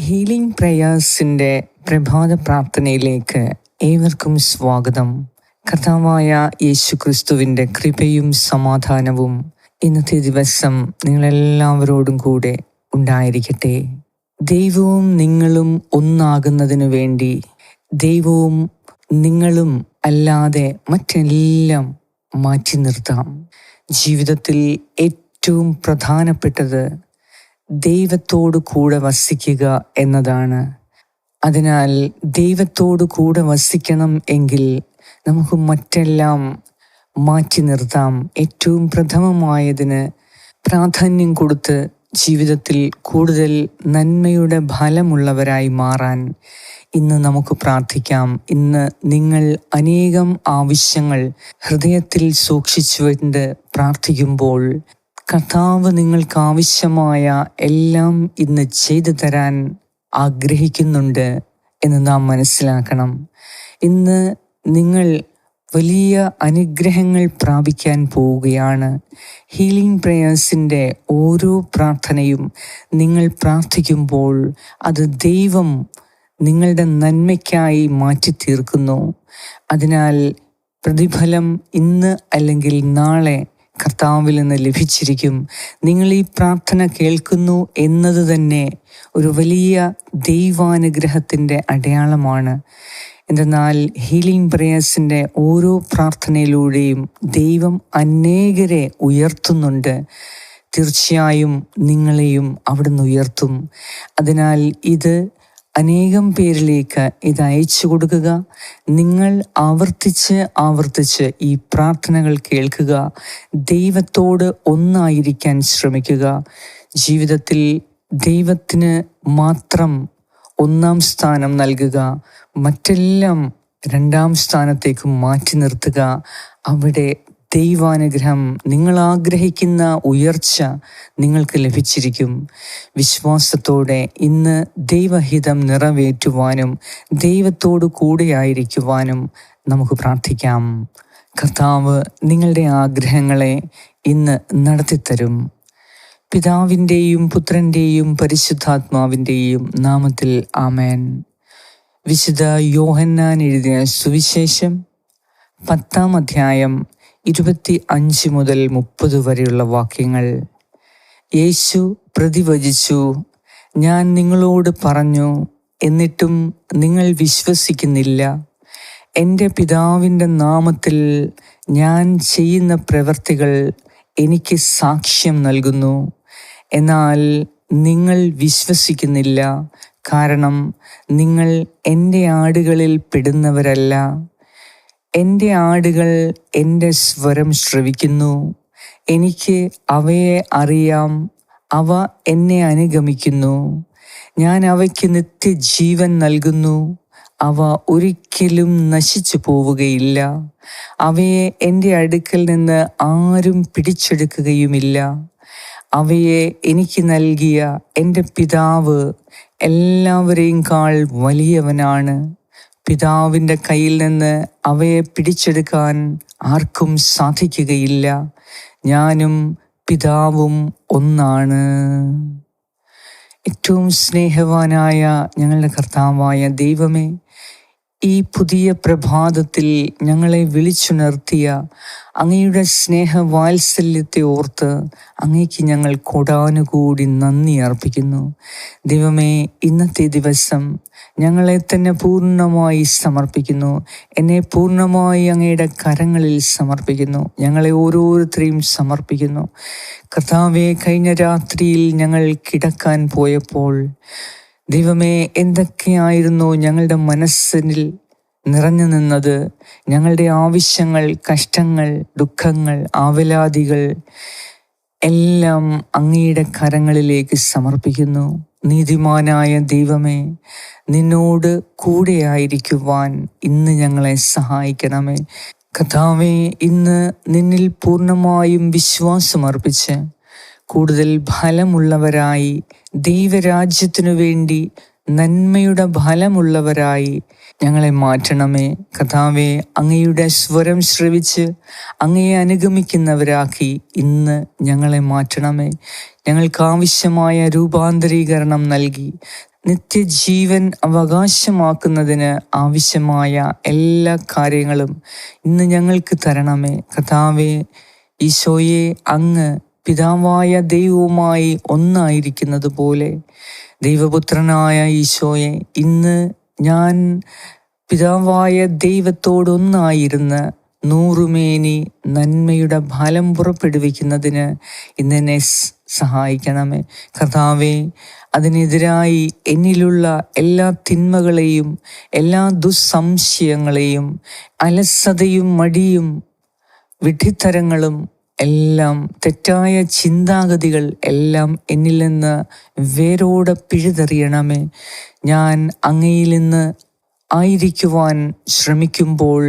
Healing പ്രേയേഴ്സിന്റെ പ്രഭാത പ്രാർത്ഥനയിലേക്ക് ഏവർക്കും സ്വാഗതം. കർത്താവായ യേശു ക്രിസ്തുവിന്റെ കൃപയും സമാധാനവും ഇന്നത്തെ ദിവസം നിങ്ങളെല്ലാവരോടും കൂടെ ഉണ്ടായിരിക്കട്ടെ. ദൈവവും നിങ്ങളും ഒന്നാകുന്നതിനു വേണ്ടി ദൈവവും നിങ്ങളും അല്ലാതെ മറ്റെല്ലാം മാറ്റി നിർത്താം. ജീവിതത്തിൽ ഏറ്റവും പ്രധാനപ്പെട്ടത് ദൈവത്തോട് കൂടെ വസിക്കുക എന്നതാണ്. അതിനാൽ ദൈവത്തോട് കൂടെ വസിക്കണം എങ്കിൽ നമുക്ക് മറ്റെല്ലാം മാറ്റി നിർത്താം. ഏറ്റവും പ്രഥമമായതിന് പ്രാധാന്യം കൊടുത്ത് ജീവിതത്തിൽ കൂടുതൽ നന്മയുടെ ഫലമുള്ളവരായി മാറാൻ ഇന്ന് നമുക്ക് പ്രാർത്ഥിക്കാം. ഇന്ന് നിങ്ങൾ അനേകം ആവശ്യങ്ങൾ ഹൃദയത്തിൽ സൂക്ഷിച്ചുകൊണ്ട് പ്രാർത്ഥിക്കുമ്പോൾ കർത്താവ് നിങ്ങൾക്ക് ആവശ്യമായ എല്ലാം ഇന്ന് ചെയ്തു തരാൻ ആഗ്രഹിക്കുന്നുണ്ട് എന്ന് നാം മനസ്സിലാക്കണം. ഇന്ന് നിങ്ങൾ വലിയ അനുഗ്രഹങ്ങൾ പ്രാപിക്കാൻ പോവുകയാണ്. ഹീലിംഗ് പ്രേയേഴ്സിന്റെ ഓരോ പ്രാർത്ഥനയും നിങ്ങൾ പ്രാർത്ഥിക്കുമ്പോൾ അത് ദൈവം നിങ്ങളുടെ നന്മയ്ക്കായി മാറ്റി തീർക്കുന്നു അതിനാൽ പ്രതിഫലം ഇന്ന് അല്ലെങ്കിൽ നാളെ കർത്താവിൽ നിന്ന് ലഭിച്ചിരിക്കും. നിങ്ങൾ ഈ പ്രാർത്ഥന കേൾക്കുന്നു എന്നത് തന്നെ ഒരു വലിയ ദൈവാനുഗ്രഹത്തിന്റെ അടയാളമാണ്. എന്തെന്നാൽ ഹീലിംഗ് പ്രേയേഴ്സിന്റെ ഓരോ പ്രാർത്ഥനയിലൂടെയും ദൈവം അനേകരെ ഉയർത്തുന്നുണ്ട്. തീർച്ചയായും നിങ്ങളെയും അവിടുന്ന് ഉയർത്തും. അതിനാൽ ഇത് അനേകം പേരിലേക്ക് ഇത് അയച്ചു കൊടുക്കുക. നിങ്ങൾ ആവർത്തിച്ച് ആവർത്തിച്ച് ഈ പ്രാർത്ഥനകൾ കേൾക്കുക. ദൈവത്തോട് ഒന്നായിരിക്കാൻ ശ്രമിക്കുക. ജീവിതത്തിൽ ദൈവത്തിന് മാത്രം ഒന്നാം സ്ഥാനം നൽകുക. മറ്റെല്ലാം രണ്ടാം സ്ഥാനത്തേക്ക് മാറ്റി നിർത്തുക. അവിടെ ദൈവാനുഗ്രഹം നിങ്ങൾ ആഗ്രഹിക്കുന്ന ഉയർച്ച നിങ്ങൾക്ക് ലഭിച്ചിരിക്കും. വിശ്വാസത്തോടെ ഇന്ന് ദൈവഹിതം നിറവേറ്റുവാനും ദൈവത്തോടു കൂടെയായിരിക്കുവാനും നമുക്ക് പ്രാർത്ഥിക്കാം. കർത്താവ് നിങ്ങളുടെ ആഗ്രഹങ്ങളെ ഇന്ന് നടത്തിത്തരും. പിതാവിന്റെയും പുത്രന്റെയും പരിശുദ്ധാത്മാവിന്റെയും നാമത്തിൽ ആമേൻ. വിശുദ്ധ യോഹന്നാൻ എഴുതിയ സുവിശേഷം പത്താം അധ്യായം ഇരുപത്തി അഞ്ച് മുതൽ മുപ്പത് വരെയുള്ള വാക്യങ്ങൾ. യേശു പ്രതിവചിച്ചു ഞാൻ നിങ്ങളോട് പറഞ്ഞു എന്നിട്ടും നിങ്ങൾ വിശ്വസിക്കുന്നില്ല. എന്റെ പിതാവിന്റെ നാമത്തിൽ ഞാൻ ചെയ്യുന്ന പ്രവർത്തികൾ എനിക്ക് സാക്ഷ്യം നൽകുന്നു. എന്നാൽ നിങ്ങൾ വിശ്വസിക്കുന്നില്ല. കാരണം നിങ്ങൾ എന്റെ ആടുകളിൽ പെടുന്നവരല്ല. എന്റെ ആടുകൾ എന്റെ സ്വരം ശ്രവിക്കുന്നു. എനിക്ക് അവയെ അറിയാം. അവ എന്നെ അനുഗമിക്കുന്നു. ഞാൻ അവയ്ക്ക് നിത്യജീവൻ നൽകുന്നു. അവ ഒരിക്കലും നശിച്ചു പോവുകയില്ല. അവയെ എന്റെ അടുക്കൽ നിന്ന് ആരും പിടിച്ചെടുക്കുകയുമില്ല. അവയെ എനിക്ക് നൽകിയ എന്റെ പിതാവ് എല്ലാവരെയും കാൾ വലിയവനാണ്. പിതാവിന്റെ കയ്യിൽ നിന്ന് അവയെ പിടിച്ചെടുക്കാൻ ആർക്കും സാധിക്കുകയില്ല. ഞാനും പിതാവും ഒന്നാണ്. ഏറ്റവും സ്നേഹവാനായ ഞങ്ങളുടെ കർത്താവായ ദൈവമേ ഈ പുതിയ പ്രഭാതത്തിൽ ഞങ്ങളെ വിളിച്ചുണർത്തിയ അങ്ങയുടെ സ്നേഹവാത്സല്യത്തെ ഓർത്ത് അങ്ങേക്ക് ഞങ്ങൾ കൊടാനുകൂടി നന്ദി അർപ്പിക്കുന്നു. ദൈവമേ ഇന്നത്തെ ദിവസം ഞങ്ങളെ തന്നെ പൂർണമായി സമർപ്പിക്കുന്നു. എന്നെ പൂർണമായി അങ്ങയുടെ കരങ്ങളിൽ സമർപ്പിക്കുന്നു. ഞങ്ങളെ ഓരോരുത്തരെയും സമർപ്പിക്കുന്നു. കർത്താവെ കഴിഞ്ഞ രാത്രിയിൽ ഞങ്ങൾ കിടക്കാൻ പോയപ്പോൾ ദൈവമേ എന്തൊക്കെയായിരുന്നു ഞങ്ങളുടെ മനസ്സിൽ നിറഞ്ഞു നിന്നത് ഞങ്ങളുടെ ആവശ്യങ്ങൾ കഷ്ടങ്ങൾ ദുഃഖങ്ങൾ ആവലാതികൾ എല്ലാം അങ്ങയുടെ കരങ്ങളിലേക്ക് സമർപ്പിക്കുന്നു. നീതിമാനായ ദൈവമേ നിന്നോട് കൂടെയായിരിക്കുവാൻ ഇന്ന് ഞങ്ങളെ സഹായിക്കണമേ. കഥാവേ ഇന്ന് നിന്നിൽ പൂർണമായും വിശ്വാസമർപ്പിച്ച് കൂടുതൽ ഫലമുള്ളവരായി ദൈവരാജ്യത്തിനു വേണ്ടി നന്മയുടെ ഫലമുള്ളവരായി ഞങ്ങളെ മാറ്റണമേ. കഥാവെ അങ്ങയുടെ സ്വരം ശ്രവിച്ച് അങ്ങയെ അനുഗമിക്കുന്നവരാക്കി ഇന്ന് ഞങ്ങളെ മാറ്റണമേ. ഞങ്ങൾക്ക് ആവശ്യമായ രൂപാന്തരീകരണം നൽകി നിത്യജീവൻ അവകാശമാക്കുന്നതിന് ആവശ്യമായ എല്ലാ കാര്യങ്ങളും ഇന്ന് ഞങ്ങൾക്ക് തരണമേ. കഥാവേ ഈശോയെ അങ്ങ് പിതാവായ ദൈവവുമായി ഒന്നായിരിക്കുന്നത് പോലെ ദൈവപുത്രനായ ഈശോയെ ഇന്ന് ഞാൻ പിതാവായ ദൈവത്തോടൊന്നായിരുന്ന നൂറുമേനി നന്മയുടെ ഫലം പുറപ്പെടുവിക്കുന്നതിന് ഇന്നെന്നെ സഹായിക്കണമേ. കർത്താവെ അതിനെതിരായി എന്നിലുള്ള എല്ലാ തിന്മകളെയും എല്ലാ ദുസ്സംശയങ്ങളെയും അലസതയും മടിയും വിഡ്ഢിത്തരങ്ങളും എല്ലാം തെറ്റായ ചിന്താഗതികൾ എല്ലാം എന്നിൽ നിന്ന് വേരോടെ പിഴുതെറിയണമേ. ഞാൻ അങ്ങയിൽ നിന്ന് ആയിരിക്കുവാൻ ശ്രമിക്കുമ്പോൾ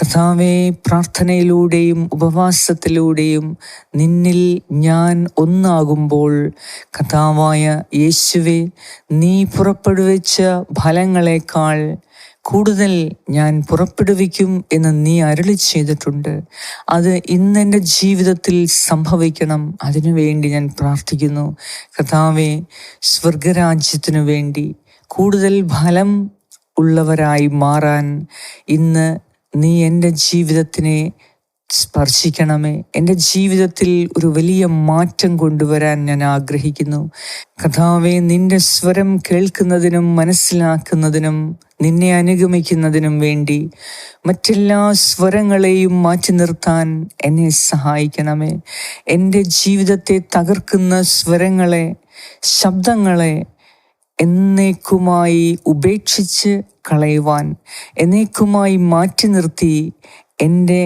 കഥാവെ പ്രാർത്ഥനയിലൂടെയും ഉപവാസത്തിലൂടെയും നിന്നിൽ ഞാൻ ഒന്നാകുമ്പോൾ കഥാവായ യേശുവെ നീ പുറപ്പെടുവിച്ച ഫലങ്ങളെക്കാൾ കൂടുതൽ ഞാൻ പുറപ്പെടുവിക്കും എന്ന് നീ അരളി ചെയ്തിട്ടുണ്ട്. അത് ഇന്ന് എന്റെ ജീവിതത്തിൽ സംഭവിക്കണം. അതിനുവേണ്ടി ഞാൻ പ്രാർത്ഥിക്കുന്നു. കഥാവെ സ്വർഗരാജ്യത്തിനു വേണ്ടി കൂടുതൽ ഫലം ഉള്ളവരായി മാറാൻ ഇന്ന് നീ എന്റെ ജീവിതത്തിനെ സ്പർശിക്കണമേ. എന്റെ ജീവിതത്തിൽ ഒരു വലിയ മാറ്റം കൊണ്ടുവരാൻ ഞാൻ ആഗ്രഹിക്കുന്നു. കഥാവെ നിന്റെ സ്വരം കേൾക്കുന്നതിനും മനസ്സിലാക്കുന്നതിനും നിന്നെ അനുഗമിക്കുന്നതിനും വേണ്ടി മറ്റെല്ലാ സ്വരങ്ങളെയും മാറ്റി നിർത്താൻ എന്നെ സഹായിക്കണമേ. എന്റെ ജീവിതത്തെ തകർക്കുന്ന സ്വരങ്ങളെ ശബ്ദങ്ങളെ എന്നേക്കുമായി ഉപേക്ഷിച്ച് കളയുവാൻ എന്നേക്കുമായി മാറ്റി നിർത്തി എന്റെ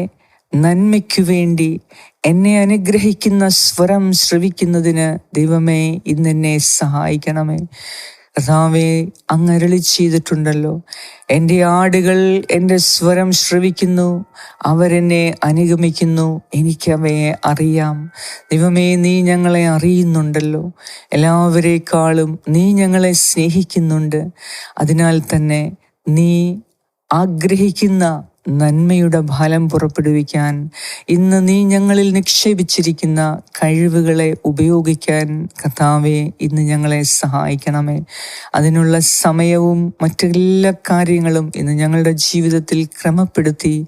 നന്മയ്ക്കു വേണ്ടി എന്നെ അനുഗ്രഹിക്കുന്ന സ്വരം ശ്രവിക്കുന്നതിന് ദൈവമേ ഇന്നെന്നെ സഹായിക്കണമേ. കഥാവെ അങ്ങരളി ചെയ്തിട്ടുണ്ടല്ലോ. എന്റെ ആടുകൾ എന്റെ സ്വരം ശ്രവിക്കുന്നു. അവരെന്നെ അനുഗമിക്കുന്നു. എനിക്കവയെ അറിയാം. ദൈവമേ നീ ഞങ്ങളെ അറിയുന്നുണ്ടല്ലോ. എല്ലാവരേക്കാളും നീ ഞങ്ങളെ സ്നേഹിക്കുന്നുണ്ട്. അതിനാൽ തന്നെ നീ ആഗ്രഹിക്കുന്ന നന്മയുടെ ഫലം പുറപ്പെടുവിക്കാൻ ഇന്ന് നീ ഞങ്ങളിൽ നിക്ഷേപിച്ചിരിക്കുന്ന കഴിവുകളെ ഉപയോഗിക്കാൻ കഥാവെ ഇന്ന് ഞങ്ങളെ സഹായിക്കണമേ. അതിനുള്ള സമയവും മറ്റെല്ലാ കാര്യങ്ങളും ഇന്ന് ഞങ്ങളുടെ ജീവിതത്തിൽ ക്രമപ്പെടുത്തി.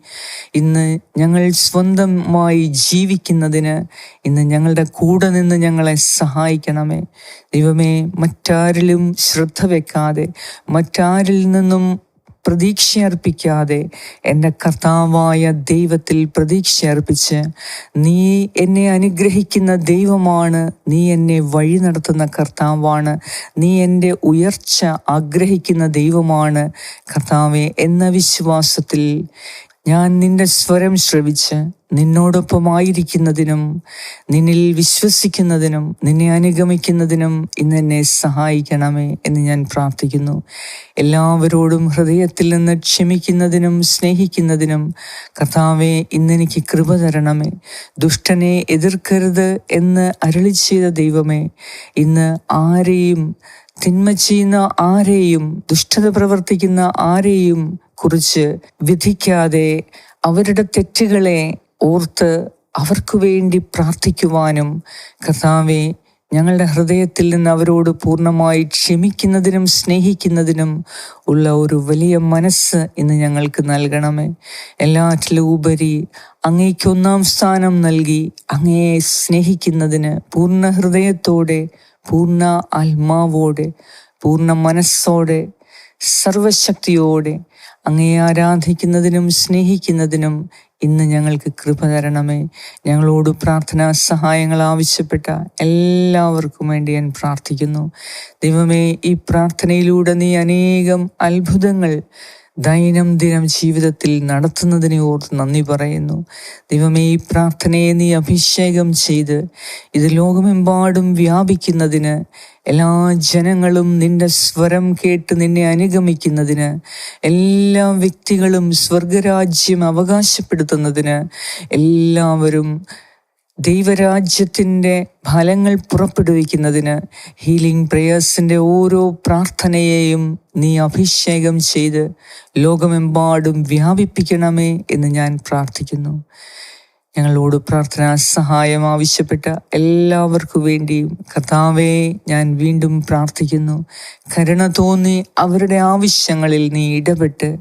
ഇന്ന് ഞങ്ങൾ സ്വന്തമായി ജീവിക്കുന്നതിന് ഇന്ന് ഞങ്ങളുടെ കൂടെ നിന്ന് ഞങ്ങളെ സഹായിക്കണമേ. ദൈവമേ മറ്റാരിലും ശ്രദ്ധ വെക്കാതെ മറ്റാരിൽ നിന്നും പ്രതീക്ഷ അർപ്പിക്കാതെ എന്റെ കർത്താവായ ദൈവത്തിൽ പ്രതീക്ഷ അർപ്പിച്ച് നീ എന്നെ അനുഗ്രഹിക്കുന്ന ദൈവമാണ് നീ എന്നെ വഴി നടത്തുന്ന കർത്താവാണ് നീ എന്റെ ഉയർച്ച ആഗ്രഹിക്കുന്ന ദൈവമാണ്. കർത്താവെ എന്ന വിശ്വാസത്തിൽ ഞാൻ നിന്റെ സ്വരം ശ്രവിച്ച് നിന്നോടൊപ്പമായിരിക്കുന്നതിനും നിന്നിൽ വിശ്വസിക്കുന്നതിനും നിന്നെ അനുഗമിക്കുന്നതിനും ഇന്ന് എന്നെ സഹായിക്കണമേ എന്ന് ഞാൻ പ്രാർത്ഥിക്കുന്നു. എല്ലാവരോടും ഹൃദയത്തിൽ നിന്ന് ക്ഷമിക്കുന്നതിനും സ്നേഹിക്കുന്നതിനും കർത്താവെ ഇന്നെനിക്ക് കൃപ തരണമേ. ദുഷ്ടനെ എതിർക്കരുത് എന്ന് അരളി ചെയ്ത ദൈവമേ ഇന്ന് ആരെയും തിന്മ ചെയ്യുന്ന ആരെയും ദുഷ്ടത പ്രവർത്തിക്കുന്ന ആരെയും കുറിച്ച് വിധിക്കാതെ അവരുടെ തെറ്റുകളെ ഓർത്ത് അവർക്കു വേണ്ടി പ്രാർത്ഥിക്കുവാനും കർത്താവെ ഞങ്ങളുടെ ഹൃദയത്തിൽ നിന്ന് അവരോട് പൂർണമായി ക്ഷമിക്കുന്നതിനും സ്നേഹിക്കുന്നതിനും ഉള്ള ഒരു വലിയ മനസ്സ് ഇന്ന് ഞങ്ങൾക്ക് നൽകണമേ. എല്ലാറ്റിലും ഉപരി അങ്ങേക്ക് ഒന്നാം സ്ഥാനം നൽകി അങ്ങയെ സ്നേഹിക്കുന്നതിന് പൂർണ ഹൃദയത്തോടെ പൂർണ ആത്മാവോടെ പൂർണ മനസ്സോടെ സർവശക്തിയോടെ അങ്ങയെ ആരാധിക്കുന്നതിനും സ്നേഹിക്കുന്നതിനും ഇന്ന് ഞങ്ങൾക്ക് കൃപ തരണമേ. ഞങ്ങളോട് പ്രാർത്ഥനാ സഹായങ്ങൾ ആവശ്യപ്പെട്ട എല്ലാവർക്കും വേണ്ടി ഞാൻ പ്രാർത്ഥിക്കുന്നു. ദൈവമേ ഈ പ്രാർത്ഥനയിലൂടെ നീ അനേകം അത്ഭുതങ്ങൾ ദൈനംദിനം ജീവിതത്തിൽ നടത്തുന്നതിനെ ഓർത്ത് നന്ദി പറയുന്നു. ദൈവമേ ഈ പ്രാർത്ഥനയെ നീ അഭിഷേകം ചെയ്ത് ഇത് ലോകമെമ്പാടും വ്യാപിക്കുന്നതിന് എല്ലാ ജനങ്ങളും നിന്റെ സ്വരം കേട്ട് നിന്നെ അനുഗമിക്കുന്നതിന് എല്ലാ വ്യക്തികളും സ്വർഗരാജ്യം അവകാശപ്പെടുത്തുന്നതിന് എല്ലാവരും ദൈവരാജ്യത്തിന്റെ ഫലങ്ങൾ പുറപ്പെടുവിക്കുന്നതിന് ഹീലിംഗ് പ്രേയേഴ്സിന്റെ ഓരോ പ്രാർത്ഥനയെയും നീ അഭിഷേകം ചെയ്ത് ലോകമെമ്പാടും വ്യാപിപ്പിക്കണമേ എന്ന് ഞാൻ പ്രാർത്ഥിക്കുന്നു. ഞങ്ങളോട് പ്രാർത്ഥനാ സഹായം ആവശ്യപ്പെട്ട എല്ലാവർക്കു വേണ്ടിയും കർത്താവെ ഞാൻ വീണ്ടും പ്രാർത്ഥിക്കുന്നു. കരുണ തോന്നി അവരുടെ ആവശ്യങ്ങളിൽ നീ ഇടപെട്ട്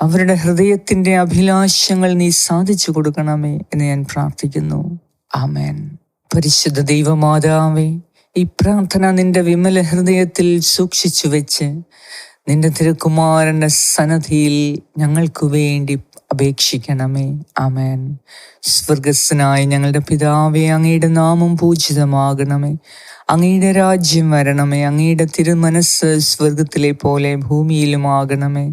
അവരുടെ ഹൃദയത്തിന്റെ അഭിലാഷങ്ങൾ നീ സാധിച്ചു കൊടുക്കണമേ എന്ന് ഞാൻ പ്രാർത്ഥിക്കുന്നു. ആമേൻ. പരിശുദ്ധ ദൈവമാതാവേ ഈ പ്രാർത്ഥന നിന്റെ വിമല ഹൃദയത്തിൽ സൂക്ഷിച്ചു വെച്ച് നിന്റെ തിരുക്കുമാരന്റെ സന്നദ്ധിയിൽ ഞങ്ങൾക്ക് വേണ്ടി അപേക്ഷിക്കണമേ. ആമേൻ. സ്വർഗസ്സനായ ഞങ്ങളുടെ പിതാവേ അങ്ങയുടെ നാമം പൂജിതമാകണമേ. അങ്ങയുടെ രാജ്യം വരണമേ. അങ്ങയുടെ തിരുമനസ് സ്വർഗത്തിലെ പോലെ ഭൂമിയിലുമാകണമേ.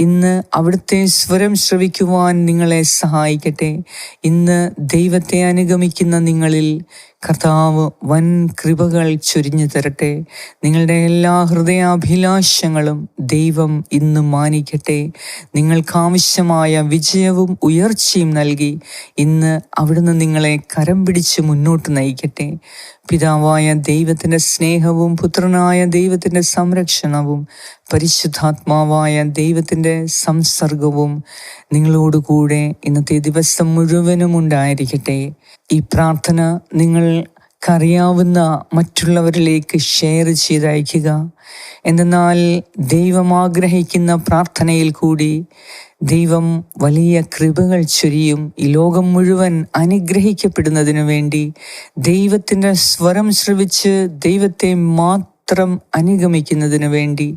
ഇന്ന് അവിടുത്തെ സ്വരം ശ്രവിക്കുവാൻ നിങ്ങളെ സഹായിക്കട്ടെ. ഇന്ന് ദൈവത്തെ അനുഗമിക്കുന്ന നിങ്ങളിൽ കർത്താവ് വൻ കൃപകൾ ചൊരിഞ്ഞു തരട്ടെ. നിങ്ങളുടെ എല്ലാ ഹൃദയാഭിലാഷങ്ങളും ദൈവം ഇന്ന് മാനിക്കട്ടെ. നിങ്ങൾക്കാവശ്യമായ വിജയവും ഉയർച്ചയും നൽകി ഇന്ന് അവിടുന്ന് നിങ്ങളെ കരം പിടിച്ച് മുന്നോട്ട് നയിക്കട്ടെ. പിതാവായ ദൈവത്തിന്റെ സ്നേഹവും പുത്രനായ ദൈവത്തിന്റെ സംരക്ഷണവും പരിശുദ്ധാത്മാവായ ദൈവത്തിന്റെ സംസർഗവും നിങ്ങളോടുകൂടെ ഇന്നത്തെ ദിവസം മുഴുവനും ഉണ്ടായിരിക്കട്ടെ. ഈ പ്രാർത്ഥന നിങ്ങൾക്കറിയാവുന്ന മറ്റുള്ളവരിലേക്ക് ഷെയർ ചെയ്തയക്കുക. എന്നാൽ ദൈവം ആഗ്രഹിക്കുന്ന പ്രാർത്ഥനയിൽ കൂടി ദൈവം വലിയ കൃപകൾ ചൊരിയും. ഈ ലോകം മുഴുവൻ അനുഗ്രഹിക്കപ്പെടുന്നതിനു വേണ്ടി ദൈവത്തിന്റെ സ്വരം ശ്രവിച്ച് ദൈവത്തെ മാത്രം അനുഗമിക്കുന്നതിനു വേണ്ടി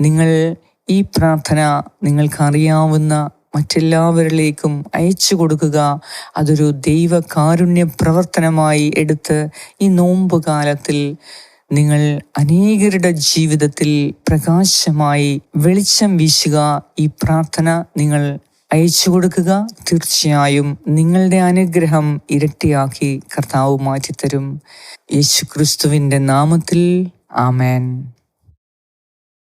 നിങ്ങൾ ഈ പ്രാർത്ഥന നിങ്ങൾക്കറിയാവുന്ന മറ്റെല്ലാവരിലേക്കും അയച്ചു കൊടുക്കുക. അതൊരു ദൈവകാരുണ്യ പ്രവർത്തനമായി എടുത്ത് ഈ നോമ്പ് കാലത്തിൽ നിങ്ങൾ അനേകരുടെ ജീവിതത്തിൽ പ്രകാശമായി വെളിച്ചം വീശുക. ഈ പ്രാർത്ഥന നിങ്ങൾ അയച്ചു കൊടുക്കുക. തീർച്ചയായും നിങ്ങളുടെ അനുഗ്രഹം ഇരട്ടിയാക്കി കർത്താവ് മാറ്റിത്തരും. യേശു ക്രിസ്തുവിന്റെ നാമത്തിൽ ആമേൻ.